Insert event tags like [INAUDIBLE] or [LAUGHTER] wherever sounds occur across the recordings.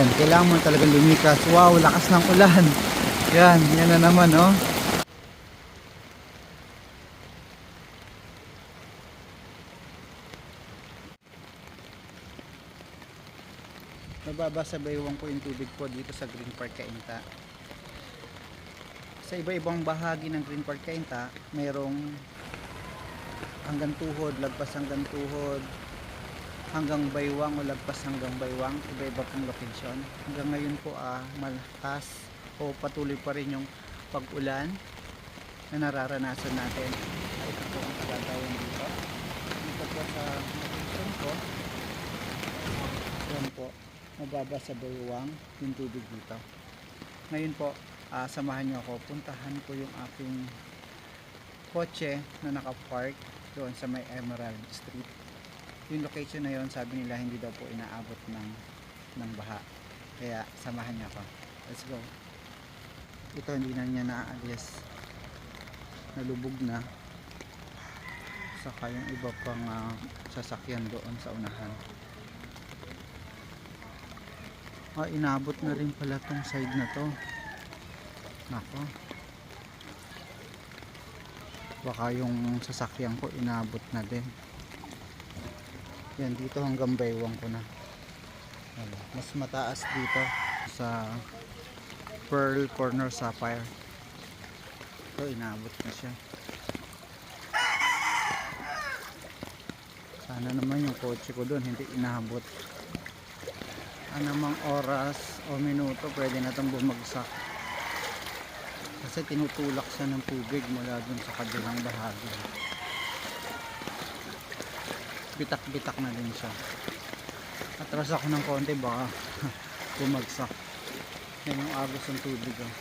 Yan, kailangan mo talaga lumikas. Wow, lakas ng ulan. Yan, yan na naman, oh. Mababa sa baywang po yung tubig po dito sa Green Park Cainta. Sa iba-ibang bahagi ng Green Park Cainta, mayroong hanggang tuhod, lagpas hanggang tuhod, hanggang baywang o lagpas hanggang baywang, iba-iba pong location. Hanggang ngayon po ah, malakas o patuloy pa rin yung pag-ulan na nararanasan natin. Ah, Ito po ang kagagawan dito. Dito po sa location ko. Yan po, mababa sa baywang yung tubig dito. Ngayon po, ah, samahan niyo ako. Puntahan ko yung aking kotse na nakapark doon sa may Emerald Street yung location na yon sabi nila hindi daw po inaabot ng ng baha. Kaya samahan niya ako. Let's go. Ito hindi na niya naaalis nalubog na. Saka yung iba pang ah, sasakyan doon sa unahan. Ah inabot na rin pala tong side na to. Nako. Baka yung sasakyan ko inabot na din yan dito hanggang baywang ko na. Mas mataas dito sa Pearl Corner Sapphire. Ito inabot na siya. Sana naman yung kotse ko doon hindi inabot. Anumang oras o minuto pwede na bumagsak. Kasi tinutulak siya ng tubig mula dun sa kabilang bahagi bitak-bitak na din siya. Atras ako ng konti baka [LAUGHS] bumagsak. Yan yung agos ng tubig oh.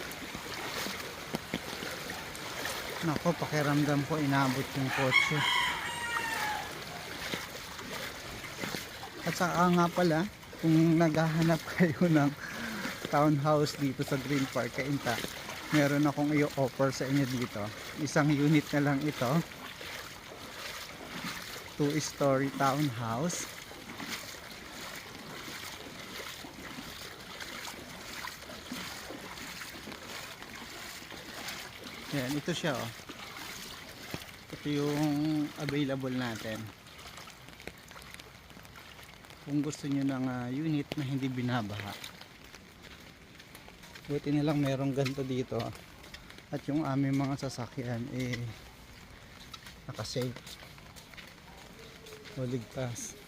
nako pakiramdam ko inabot yung kotse. At saka nga pala kung naghahanap [LAUGHS] kayo ng townhouse dito sa Green Park Kainta meron akong i-offer sa inyo dito. Isang unit na lang ito two story townhouse. Yan ito siya oh. Ito yung available natin. Kung gusto nyo ng ah, unit na hindi binabaha. Buti na lang merong ganito dito. At yung aming mga sasakyan eh nakasave o ligtas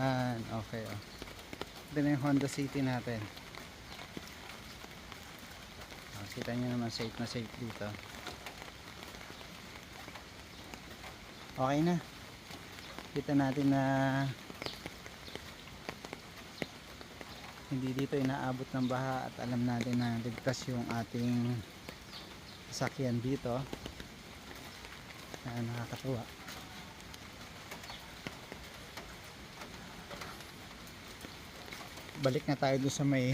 yan okay oh. ito na yung Honda City natin. Oh, kita nyo naman safe na safe dito. Okay na. Kita natin na hindi dito inaabot ng baha at alam natin na ligtas yung ating sasakyan dito na nakakatuwa. Balik na tayo doon sa may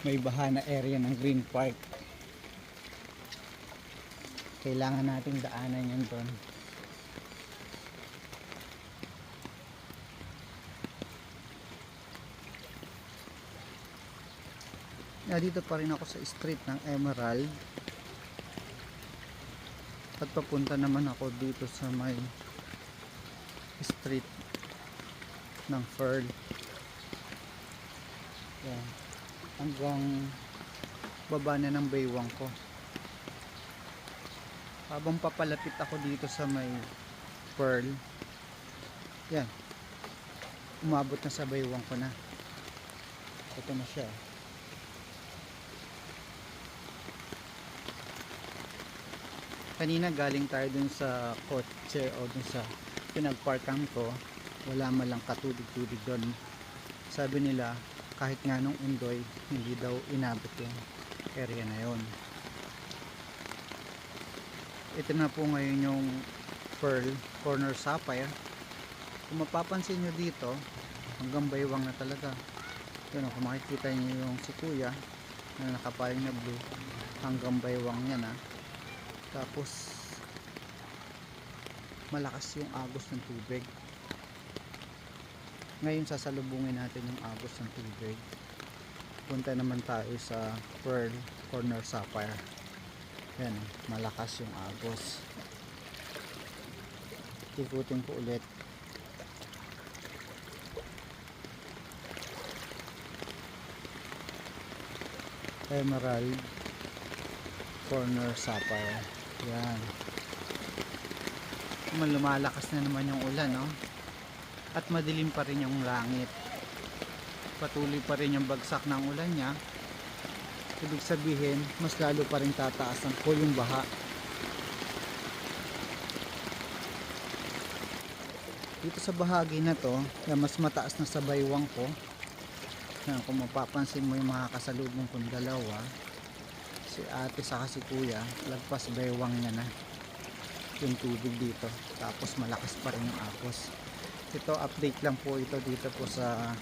may baha na area ng Green Park. Kailangan nating daanan yun doon. Na dito pa rin ako sa street ng Emerald at papunta naman ako dito sa may street ng Pearl yan. Hanggang baba na ng baywang ko. Habang papalapit ako dito sa may Pearl yan. Umabot na sa baywang ko na. Ito na siya kanina galing tayo dun sa kotse o dun sa pinagparkan ko wala man lang katubig-tubig doon sabi nila kahit nga nung undoy hindi daw inabot yung area na yon ito na po ngayon yung Pearl Corner Sapphire. Kung mapapansin nyo dito hanggang baywang na talaga. Yun kung makikita nyo yung si kuya na nakapaling na blue hanggang baywang yan ah tapos malakas yung agos ng tubig Ngayon sasalubungin natin yung agos ng tubig. Punta naman tayo sa Pearl Corner Sapphire. Yan, malakas yung agos. Ikutin ko ulit. Emerald Corner Sapphire. Yan. Lumalakas na naman yung ulan, no? At madilim pa rin yung langit. Patuloy pa rin yung bagsak ng ulan niya. Ibig sabihin, mas lalo pa rin tataas ang po yung baha. Dito sa bahagi na to, yan, mas mataas na sa baywang ko. Yan, kung mapapansin mo yung mga kasalubong kong dalawa, si ate saka si kuya, lagpas baywang niya na yung tubig dito. Tapos malakas pa rin yung apos. Ito, update lang po ito dito po sa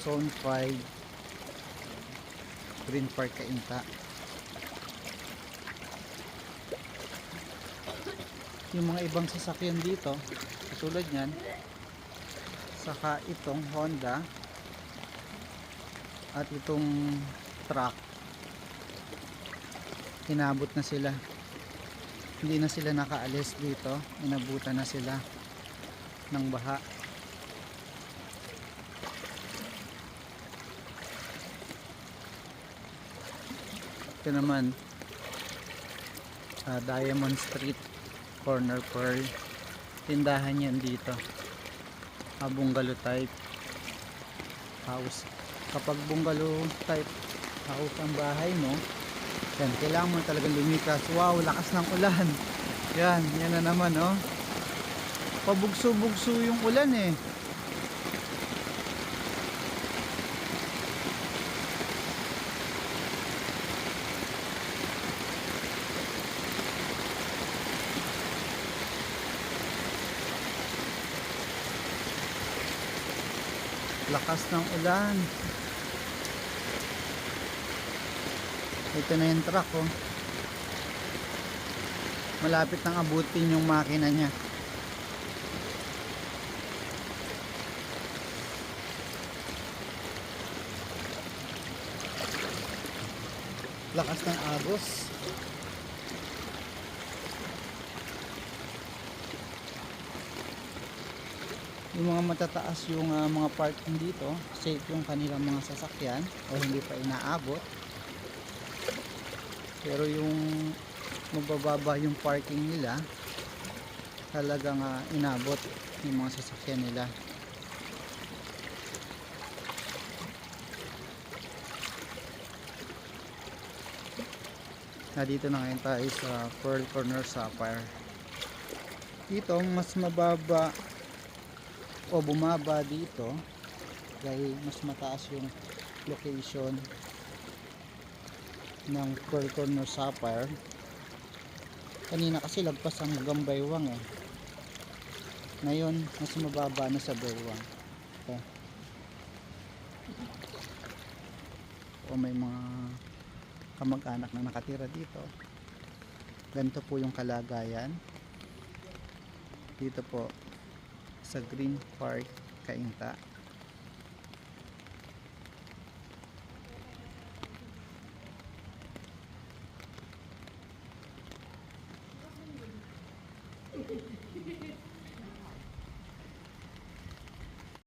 Zone 5 Green Park Kainta. Yung mga ibang sasakyan dito, katulad niyan, saka itong Honda at itong truck inabot na sila. Hindi na sila nakaalis dito. Inabutan na sila ng baha. Ito naman ah, Diamond Street Corner Pearl. Tindahan yan dito. Ah, bungalow type. House kapag bungalow type house ang bahay mo yan, kailangan mo talaga lumikas. Wow, lakas ng ulan. Yan, yan na naman oh. Pabugso-bugso yung ulan eh. Lakas ng ulan ito na yung truck oh. Malapit nang abutin yung makina niya. Lakas ng agos. Yung mga matataas yung ah, mga parking dito safe yung kanilang mga sasakyan o hindi pa inaabot pero yung mabababa yung parking nila talagang ah, inabot yung mga sasakyan nila. Na dito na ngayon tayo sa Pearl Corner Sapphire. Dito mas mababa o bumaba dito dahil mas mataas yung location ng Pearl Corner Sapphire. Kanina kasi lagpas ang gambaywang eh. Ngayon mas mababa na sa baywang. Okay. o may mga kamag-anak na nakatira dito. Ganito po yung kalagayan. Dito po sa Green Park Kainta